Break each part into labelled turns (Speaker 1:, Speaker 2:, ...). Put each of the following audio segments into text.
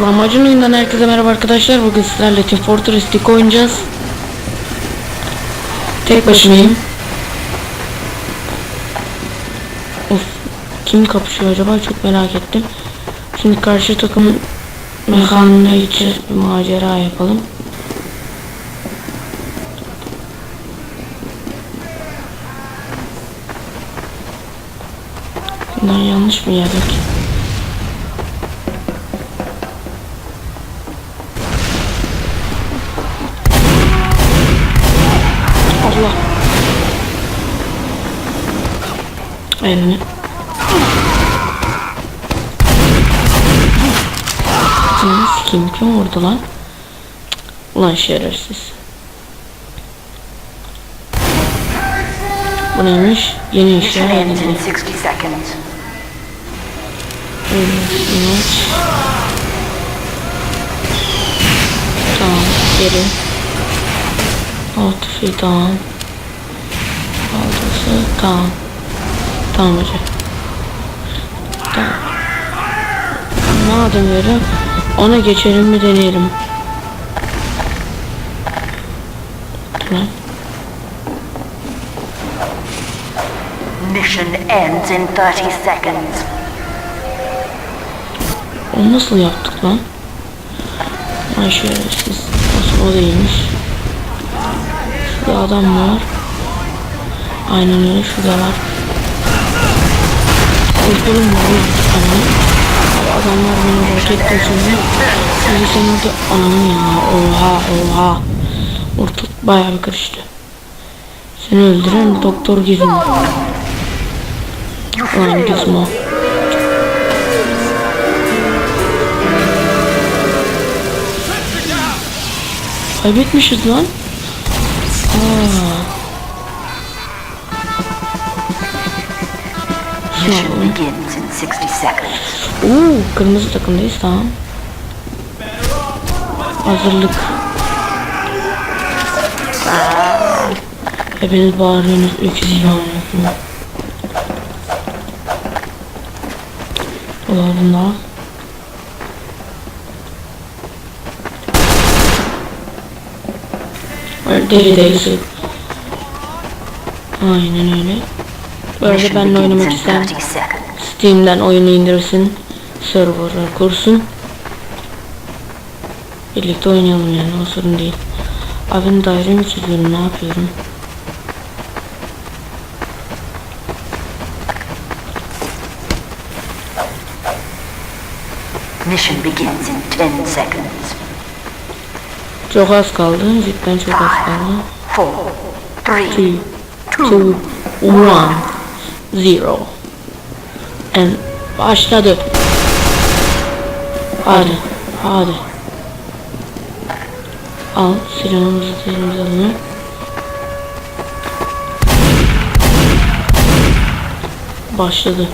Speaker 1: Lahmacun oyundan herkese merhaba arkadaşlar. Bugün sizlerle Team Fortress 2 oynayacağız. Tek başımayım. Of, kim kapışıyor acaba çok merak ettim. Şimdi karşı takımın mekanına gideceğiz. Bir macera yapalım. Bundan yanlış mı geldik? Allah. Elini. Sikeyim kim vurdu lan? Ulan şerefsiz. Bu neymiş? Yeni
Speaker 2: Mission
Speaker 1: işler
Speaker 2: ends
Speaker 1: yeni
Speaker 2: in 60 seconds.
Speaker 1: maç. Tamam geri. Altı şey tamam. Altısı tamam. Tamam hocam. Tamam. Madem öyle ona geçelim mi deneyelim. Tamam.
Speaker 2: Mission ends in 30 seconds.
Speaker 1: Onu nasıl yaptık lan? Ay şerefsiz. Nasıl o değilmiş. Adam var. Aynen öyle şurada var. Bir tane. Abi adamlar beni roketle şimdi. Sizi sen orada ananı ya. Oha oha. Ortalık bayağı bir karıştı. Seni öldüren doktor Gizmo. Ulan Gizmo. Kaybetmişiz lan. Oo, kırmızı takımdayız tamam. Hazırlık. Hepiniz bağırıyorsunuz öküz gibi oynuyorsunuz. Dolarında. Deli deli sık. Aynen öyle. Böyle
Speaker 2: Mission
Speaker 1: benimle oynamak isteyen
Speaker 2: 30 seconds.
Speaker 1: Steam'den oyunu indirsin. Server'ı kursun. Birlikte oynayalım yani o sorun değil. Abi ben daire mi çiziyorum ne yapıyorum?
Speaker 2: Mission begins in 10 seconds.
Speaker 1: Çok az kaldı. Cidden çok az kaldı.
Speaker 2: 4, 3,
Speaker 1: 3, 2, 1, 0. And başladı. Hadi. Hadi. Al silahımızı elimize alalım. Başladı.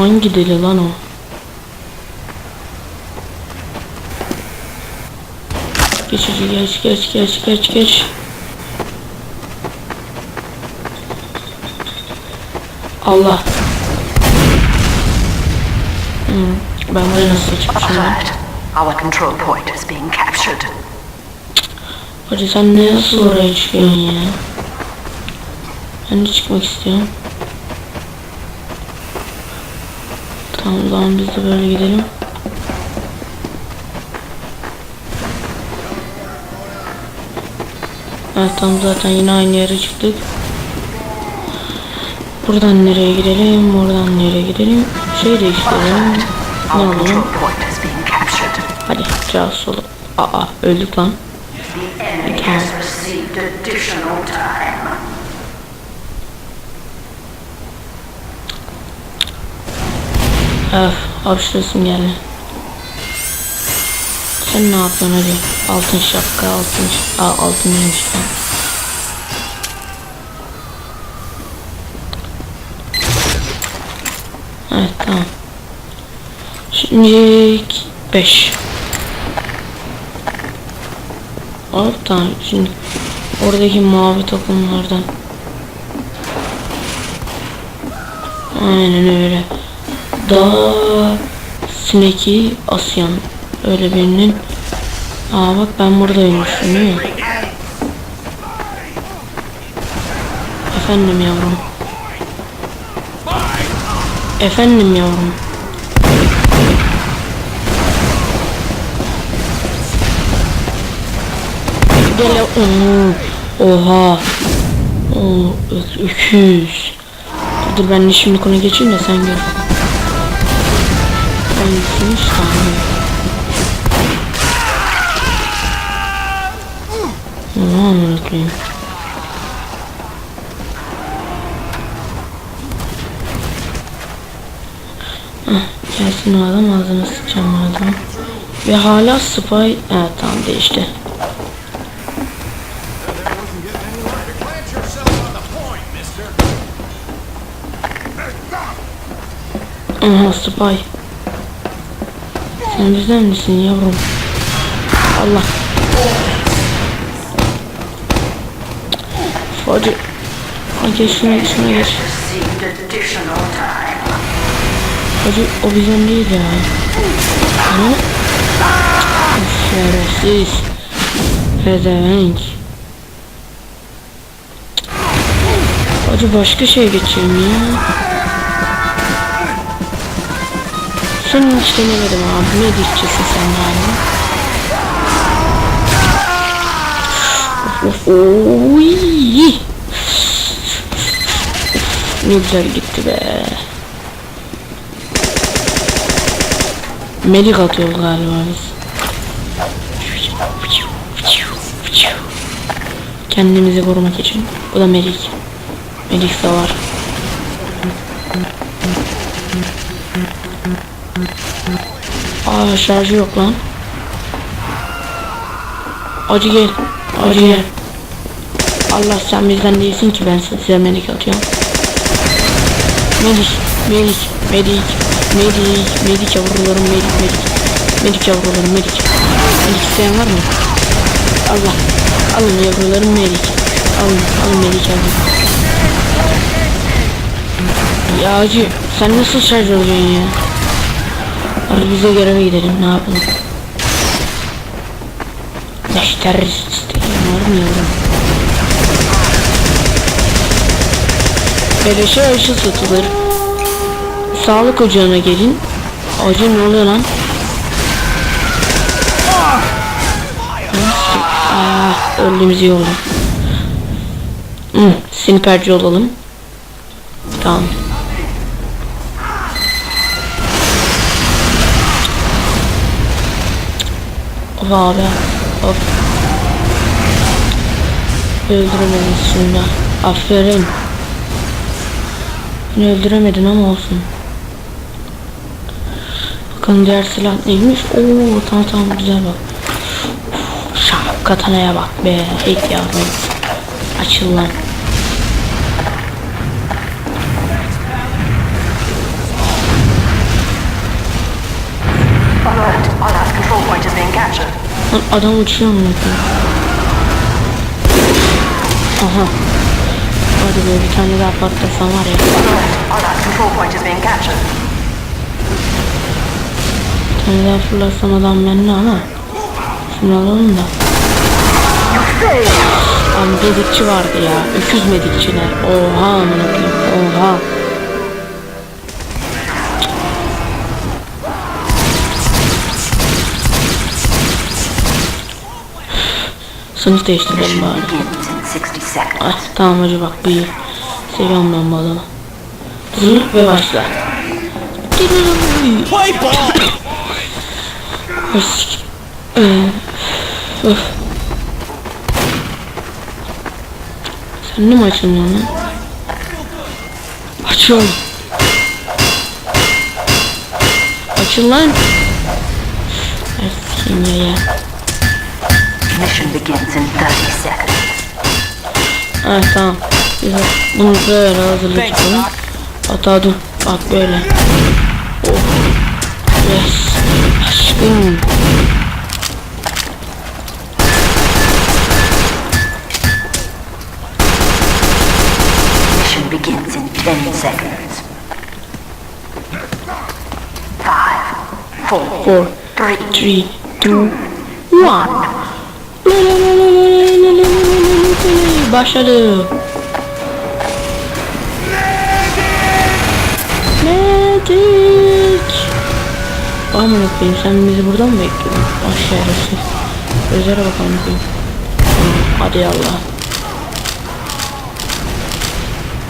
Speaker 1: Hangi deli lan o? Geçici geç geç geç geç geç. Allah. Hmm, ben buraya nasıl çıkmışım lan?
Speaker 2: Our control point is being captured.
Speaker 1: Hadi sen ne nasıl oraya çıkıyorsun ya? Ben de çıkmak istiyorum. Tamam zaman biz de böyle gidelim. Evet tam zaten yine aynı yere çıktık. Buradan nereye gidelim? Buradan nereye gidelim? Şey değiştirelim. Ne alalım? Hadi sağ sola. Aa öldük lan.
Speaker 2: The
Speaker 1: Öf, hapşırasım geldi. Sen ne yapıyorsun hadi? Altın şapka, altın ş- Aa, altın neymiş lan? Evet tamam. Şimdi 5. Hop tamam şimdi oradaki mavi takımlardan Aynen öyle da Sineki Asyan öyle birinin Aa bak ben buradaymışım değil mi? Efendim yavrum. Efendim yavrum. Gel Oha. Oo, öküz. Dur ben şimdi konu geçeyim de sen gel. 23 tane. Ne olur ki? Gelsin adam ağzını sıçacağım adam. Ve hala spy... Evet tamam değişti. Aha spy. Sen bizden misin yavrum? Allah. Hadi. Hadi şuna geç şuna geç. Hadi o bizden değil ya. Hani? Şerefsiz. Pezevenk. Hadi başka şey geçeyim ya. Sen hiç denemedim abi. Ne diyeceksin sen galiba? Of. Ne güzel gitti be. Melik atıyor galiba biz. Kendimizi korumak için. Bu da Melik. Melik de var. Aa şarjı yok lan. Acı gel. Acı gel. Allah sen bizden değilsin ki ben size melik atıyorum. Melik, melik, melik, melik, melik yavrularım melik, melik. Melik yavrularım melik. Melik isteyen var mı? Allah. Alın yavrularım melik. Alın, alın melik alın. Ya acı sen nasıl şarj oluyorsun ya? Hadi bize göreve gidelim ne yapalım? Beş terörist isteyen var mı yavrum? Beleşe aşı satılır. Sağlık ocağına gelin. Acı ne oluyor lan? Ah, öldüğümüz iyi oldu. Hı, sniperci olalım. Tamam. Of abi. Of. Öldüremedin şimdi. Aferin. Beni öldüremedin ama olsun. Bakalım diğer silah neymiş? Oo tamam tamam güzel bak. Şah katanaya bak be. Hey yavrum. Açıl lan. Adam uçuyor mu? Aha. Hadi be bir tane daha patlasam var ya. Bir tane daha fırlasam adam bende ama. Şunu alalım da. Abi medikçi vardı ya. Öküz medikçiler. Oha amına. Oha. Sınıf değiştirelim bari.
Speaker 2: Begins in 60 seconds.
Speaker 1: Ah, tamam hacı bak buyur. Seviyorum ben bu adamı. Dur ve başla. Sen de mi açılmıyorsun lan? Açıl. Açıl lan. Ersin ya.
Speaker 2: Mission begins in 30 seconds.
Speaker 1: Evet tamam. Güzel. Bunu böyle hazırlayacağım. Hatta dur. Bak böyle. Oh. Yes. Aşkım.
Speaker 2: Mission begins in 10 seconds.
Speaker 1: 5, 4, 3, 2, 1. Başladı. Medic. Aman okuyayım sen bizi buradan mı bekliyordun? Aşağıya Gözlere bakalım bakayım. Tamam, Hadi Allah.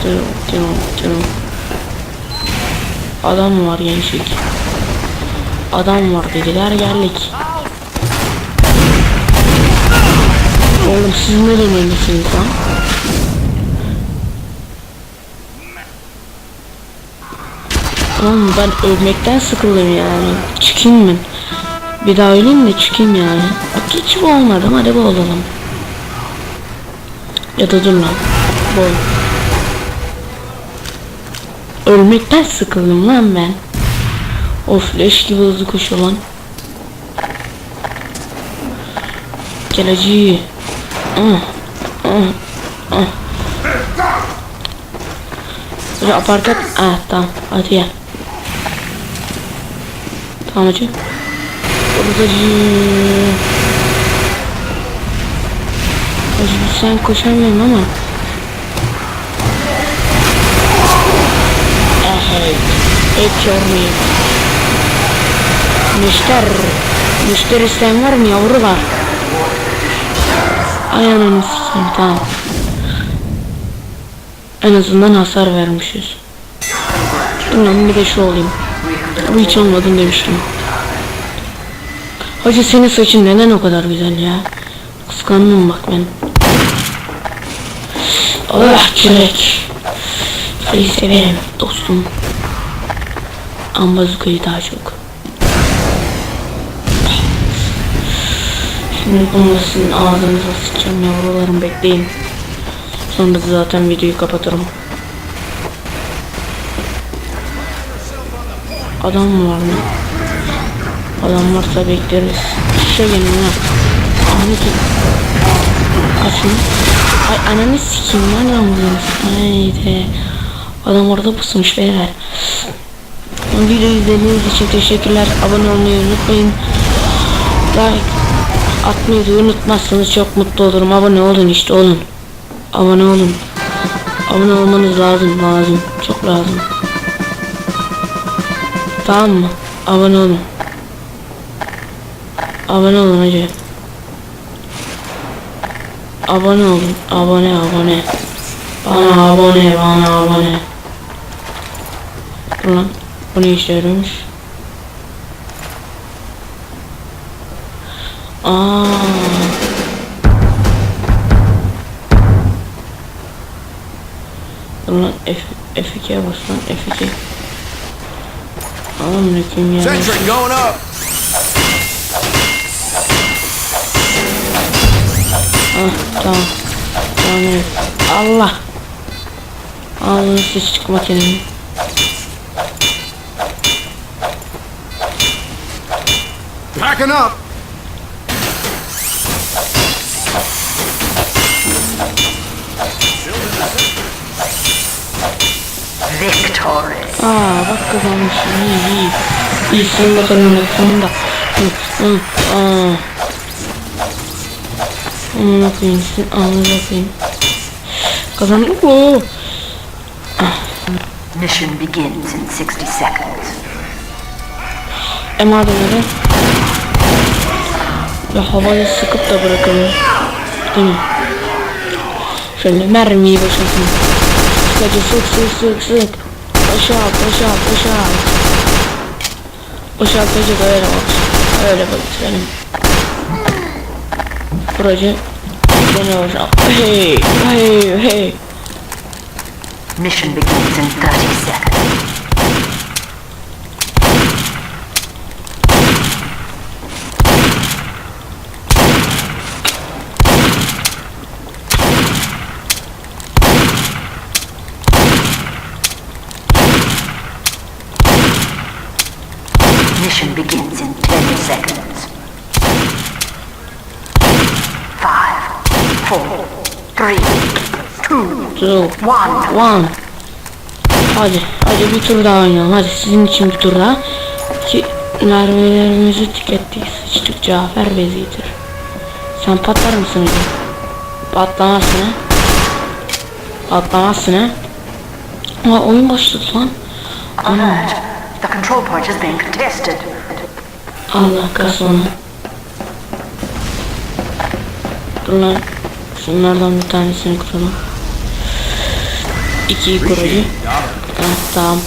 Speaker 1: Dur, dur, dur. Adam var gençlik. Adam var dediler geldik. Oğlum siz neden öylesiniz lan? Oğlum ben ölmekten sıkıldım yani. Çıkayım ben. Bir daha öleyim de çıkayım yani. Bak hiç bu olmadım hadi bu olalım. Ya da dur lan. Bu. Ölmekten sıkıldım lan ben. Of leş gibi hızlı koşuyor lan. Geleceği. Böyle aparkat. Ah tamam hadi gel. Tamam hacı. Hacı. Hacı sen koşamıyorum ama. Evet. Ekörmeyim. Müşter. Müşteri isteyen var mı yavrular? Ay ananı sikeyim tamam. En azından hasar vermişiz. Ulan bir de şu olayım. Bu hiç olmadın demiştim. Hacı senin saçın neden o kadar güzel ya? Kıskandım bak ben. Allah çilek. Seni severim dostum. Ambazukayı daha çok. Bunu sizin ağzınıza sıçacağım yavrularım bekleyin. Sonra zaten videoyu kapatırım. Adam var mı? Adam varsa bekleriz. Şişe gelin. Ananı ki. Kaçın. Ay ananı sikeyim nereden vuruyorsun? Haydi. Adam orada pusmuş beyler. Videoyu izlediğiniz için teşekkürler. Abone olmayı unutmayın. Like atmayı unutmazsanız çok mutlu olurum. Abone olun işte olun. Abone olun. Abone olmanız lazım lazım. Çok lazım. Tamam mı? Abone olun. Abone olun hacı. Abone olun. Abone abone. Bana abone bana abone. Dur lan. Bu ne işe yarıyormuş? Aa. Dur lan F, F2'ye bas lan F2. Oğlum ne kim ya?
Speaker 3: Sentry going up.
Speaker 1: Ah tamam. Tamam evet. Allah. Ağzını sıçtık makinenin.
Speaker 3: Packing up.
Speaker 1: Aa bak kazanmışım iyi iyi. İyi sonunda kazandık sonunda. Hı, hı, aa. Sizin ağzınıza okuyayım. Kazandık mı?
Speaker 2: Mission begins in 60 seconds.
Speaker 1: E öyle. Ya havayı sıkıp da bırakalım. Değil mi? Şöyle mermiyi boşaltın. Sıkıcı sık sık sık sık. Boşalt boşalt boşalt. Boşaltıcı da öyle bak. Öyle bak benim. Proje. Beni. Hey hey hey.
Speaker 2: Mission begins in 30 seconds. Mission begins in 10 seconds. Five, four, three, two,
Speaker 1: Two.
Speaker 2: one.
Speaker 1: One. Hadi, hadi bir tur daha oynayalım. Hadi sizin için bir tur daha. Ki Mermilerimizi tükettik. Sıçtık Cafer bezidir. Sen patlar mısın hocam? Patlamazsın ha? Patlamazsın ha? Aa oyun başladı lan. Ana.
Speaker 2: The control point is being contested.
Speaker 1: Allah. Dur lan. Şunlardan bir tanesini kuralım. İkiyi kurucu. Ha, tamam.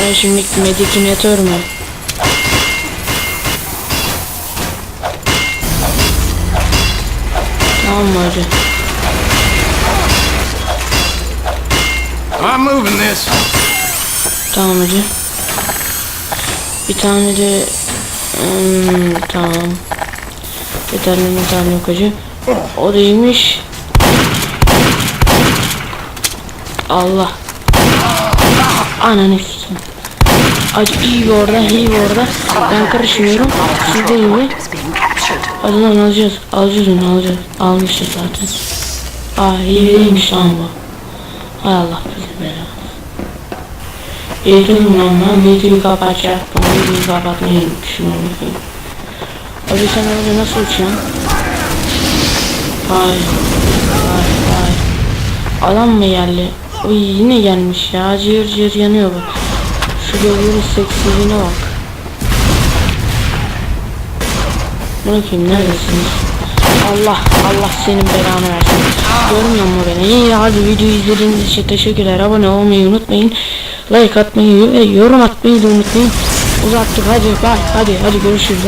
Speaker 1: Ben şimdi medikinatör mü? Tamam mı hacı?
Speaker 3: I'm moving this.
Speaker 1: Tamam hacı. Bir tane de hmm, tamam. Yeterli metal yok hacı. O değilmiş. Allah. Ananı sikeyim. Acı iyi bir orada, iyi bir orada. Ben karışmıyorum. Siz de iyi lan alacağız. Alacağız onu alacağız. Almışız zaten. Aa iyi değilmiş lan bu. Hay Allah. Eğitim lan videoyu kapatacaktım. Videoyu kapatmayı düşünüyorum. Abi sen öyle nasıl uçuyorsun? Vay. Vay vay. Adam mı geldi? Oy yine gelmiş ya. Cır cır yanıyor bu. Şu gözleri seksiliğine bak. Bakayım neredesiniz? Allah Allah senin belanı versin. Görmüyor mu beni? İyi hadi videoyu izlediğiniz için teşekkürler. Abone olmayı unutmayın. Like atmayı ve yorum atmayı da unutmayın. Uzattık hadi bye hadi hadi görüşürüz.